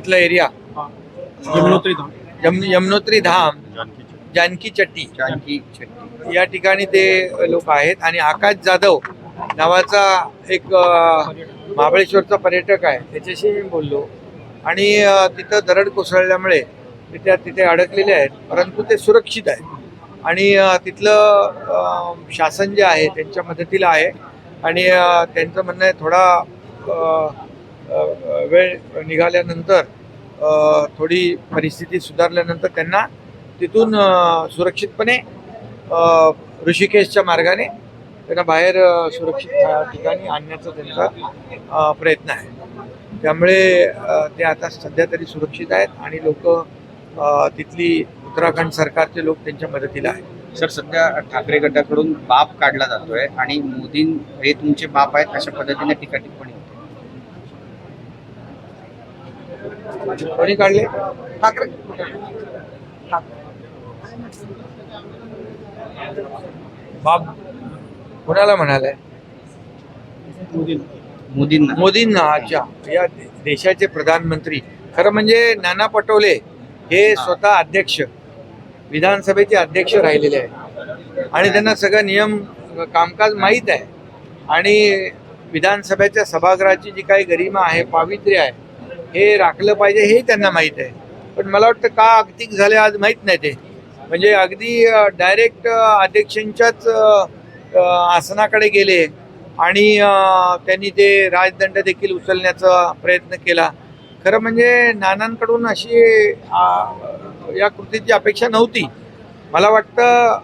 तिथला एरिया. यमुनोत्री धाम. यम यमुनोत्री धाम. जानकी चट्टी. जानकी शेट्टी या ठिकाणी ते लोक आहेत आणि आकाश जाधव नावाचा एक महाबळेश्वरचा पर्यटक आहे. त्याच्याशी मी बोललो. आणि तिथं दरड कोसळल्यामुळे ते त्या तिथे अडकलेले आहेत. परंतु ते सुरक्षित आहेत. आणि तिथलं शासन जे आहे त्यांच्या मदतीला आहे. आणि त्यांचं म्हणणं आहे थोडा वेळ निघाल्यानंतर थोडी परिस्थिती सुधारल्यानंतर त्यांना तिथून सुरक्षितपणे ऋषिकेशच्या मार्गाने त्यांना बाहेर सुरक्षित ठिकाणी आणण्याचा त्यांचा प्रयत्न आहे. त्यामुळे ते आता सध्या तरी सुरक्षित आहेत आणि लोक तिथली उत्तराखंड सरकारचे लोक त्यांच्या मदतीला आहेत. सर सध्या ठाकरे गटाकडून बाप काढला जातोय आणि मोदी हे तुमचे बाप आहेत अशा पद्धतीने टीका टिप्पणी होते कोणी काढले. ठाकरे. बाब कोणाला म्हणालाय? मोदींना. मोदींना अच्छा. या देशाचे प्रधानमंत्री. खरं म्हणजे नाना पटोले हे. स्वतः अध्यक्ष विधानसभेचे अध्यक्ष राहिलेले आहेत. आणि त्यांना सगळं नियम कामकाज माहीत आहे. आणि विधानसभेच्या सभागृहाची जी काही गरिमा आहे पावित्र्य आहे हे राखलं पाहिजे हे त्यांना माहीत आहे. पण मला वाटतं का अगतिक झाले आज माहीत नाही ते. म्हणजे अगदी डायरेक्ट अध्यक्षांच्याच आसनाकडे गेले आणि त्यांनी ते राजदंड देखील उचलण्याचा प्रयत्न केला. खरं म्हणजे नानांकडून अशी या कृतीची अपेक्षा नव्हती. मला वाटतं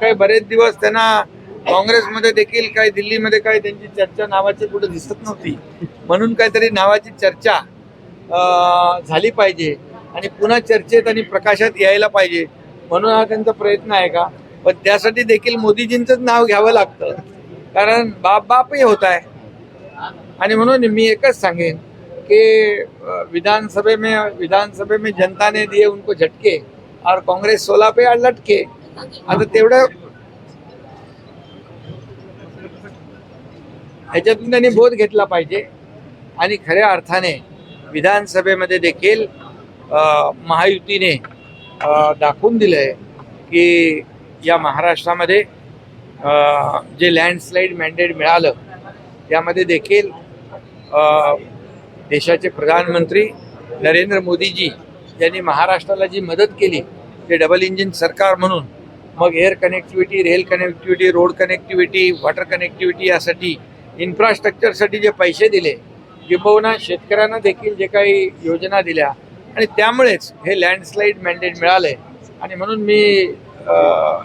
काही बरेच दिवस त्यांना काँग्रेसमध्ये देखील काही दिल्लीमध्ये काही त्यांची चर्चा नावाची कुठं दिसत नव्हती. म्हणून काहीतरी नावाची चर्चा झाली पाहिजे आणि पुन्हा चर्चेत आणि प्रकाशात यायला पाहिजे म्हणून हा त्यांचा प्रयत्न आहे का? पण त्यासाठी देखील मोदीजींचंच नाव घ्यावं लागतं. कारण बाप बापही होत आहे. आणि म्हणून मी एकच सांगेन कि अ, विधानसभे में विधानसभे में जनता ने दिए उनको झटके और कांग्रेस सोलह पे लटके. आता तेवढं ह्याच्यातून त्यांनी बोध घेतला पाहिजे. आणि खऱ्या अर्थाने विधानसभेमध्ये देखील महायुतीने दाखवून दिलं आहे की या महाराष्ट्रामध्ये जे लँडस्लाईड मॅन्डेट मिळालं त्यामध्ये देखील देशाचे प्रधानमंत्री नरेंद्र मोदीजी यांनी महाराष्ट्राला जी मदत केली ते डबल इंजिन सरकार म्हणून मग air connectivity rail connectivity road connectivity water connectivity यासाठी इन्फ्रास्ट्रक्चरसाठी जे पैसे दिले किंबहुना शेतकऱ्यांना देखील जे काही योजना दिल्या आणि त्यामुळेच हे लँडस्लाईड मॅन्डेट मिळालंय आणि म्हणून मी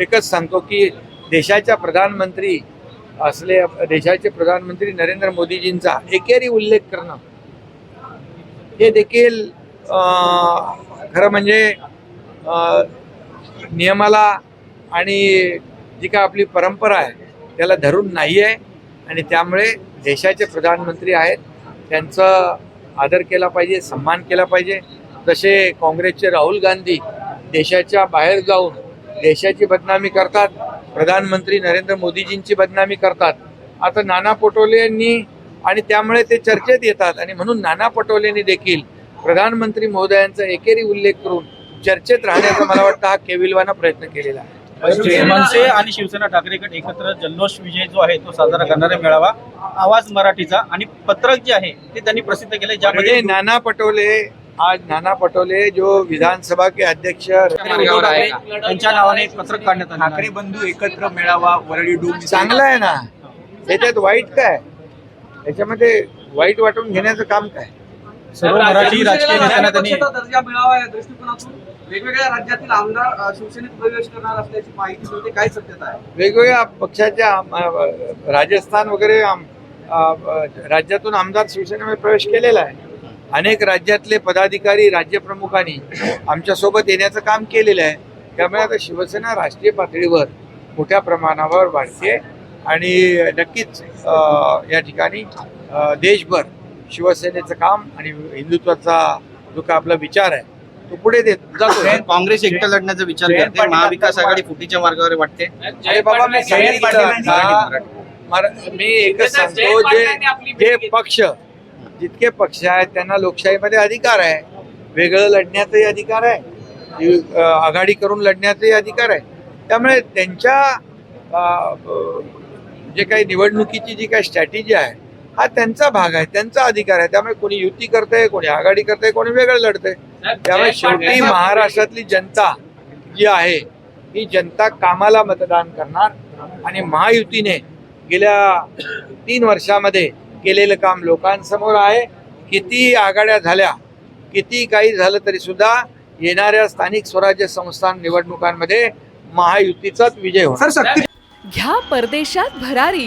एकच सांगतो की देशाच्या प्रधानमंत्री असले देशाचे प्रधानमंत्री नरेंद्र मोदीजींचा एकेरी उल्लेख करणं हे देखील खरं म्हणजे नियमाला आणि जी काय आपली परंपरा आहे त्याला धरून नाही आहे आणि त्यामुळे देशाचे प्रधानमंत्री आहेत त्यांचा आदर केला पाहिजे सन्मान केला पाहिजे. जसे काँग्रेसचे राहुल गांधी देशाच्या बाहेर जाऊन देशाची बदनामी करतात प्रधानमंत्री नरेंद्र मोदीजींची बदनामी करतात. आता नाना पटोलेंनी आणि त्यामुळे ते चर्चेत येतात आणि म्हणून नाना पटोलेंनी देखील प्रधानमंत्री महोदयांचा एकेरी उल्लेख करून चर्चेत राहण्याचा मला वाटतं हा केविलवाना प्रयत्न केलेला आहे. मनसे आणि शिवसेना ठाकरे गट एकत्र जल्लोष विजय जो आहे तो साजरा करणारा मेळावा आवाज मराठीचा आणि पत्रक जे आहे ते त्यांनी प्रसिद्ध केले ज्यामध्ये म्हणजे नाना पटोले आज नाना पटोले जो विधानसभा के अध्यक्ष? त्यांच्या नावाने एक पत्रक काढण्यात आलं ठाकरे बंधू एकत्र मेळावा वरळी डूम चांगलं आहे ना? त्याच्यात वाईट काय? त्याच्यामध्ये वाईट वाटून घेण्याचं काम काय? सर्व मराठी राजकीय नेत्यांना त्यांनी दर्जा मिळावा या दृष्टिकोनातून वेगवेगळ्या राज्यातील आमदार शिवसेनेत प्रवेश करणार असल्याची माहिती मिळते. काय सत्यता आहे? वेगवेगळ्या पक्षाच्या राजस्थान वगैरे राज्यातून आमदार शिवसेनेमध्ये प्रवेश केलेला आहे. अनेक राज्यातले पदाधिकारी राज्यप्रमुखांनी आमच्यासोबत येण्याचं काम केलेलं आहे. त्यामुळे आता शिवसेना राष्ट्रीय पातळीवर मोठ्या प्रमाणावर वाढते. आणि नक्कीच अ, या ठिकाणी देशभर शिवसेनेचं काम आणि हिंदुत्वाचा जो का आपला विचार आहे तो पुढे देत जातो. काँग्रेस एकटं लढण्याचा विचार करते. महाविकास आघाडी फुटीच्या मार्गावर वाटते. अरे बाबा मी सांगितलं. मी एकच सांगतो जे जे पक्ष जितके पक्ष आहेत त्यांना लोकशाहीमध्ये अधिकार आहे. वेगळं लढण्याचाही अधिकार आहे. आघाडी करून लढण्याचाही अधिकार आहे. त्यामुळे त्यांच्या जे काही निवडणुकीची जी काही स्ट्रॅटेजी आहे हा त्यांचा भाग आहे त्यांचा अधिकार आहे. त्यामुळे कोणी युती करते कोणी आघाडी करते कोणी वेगळं लढते त्यामुळे शेवटी महाराष्ट्रातली जनता जी आहे ही जनता कामाला मतदान करणार आणि महायुतीने गेल्या तीन वर्षामध्ये केलेलं काम लोकांसमोर आहे. किती आघाड्या झाल्या किती काही झालं तरी सुद्धा येणाऱ्या स्थानिक स्वराज्य संस्था निवडणुकांमध्ये महायुतीचाच विजय होणार. घ्या परदेशात भरारी.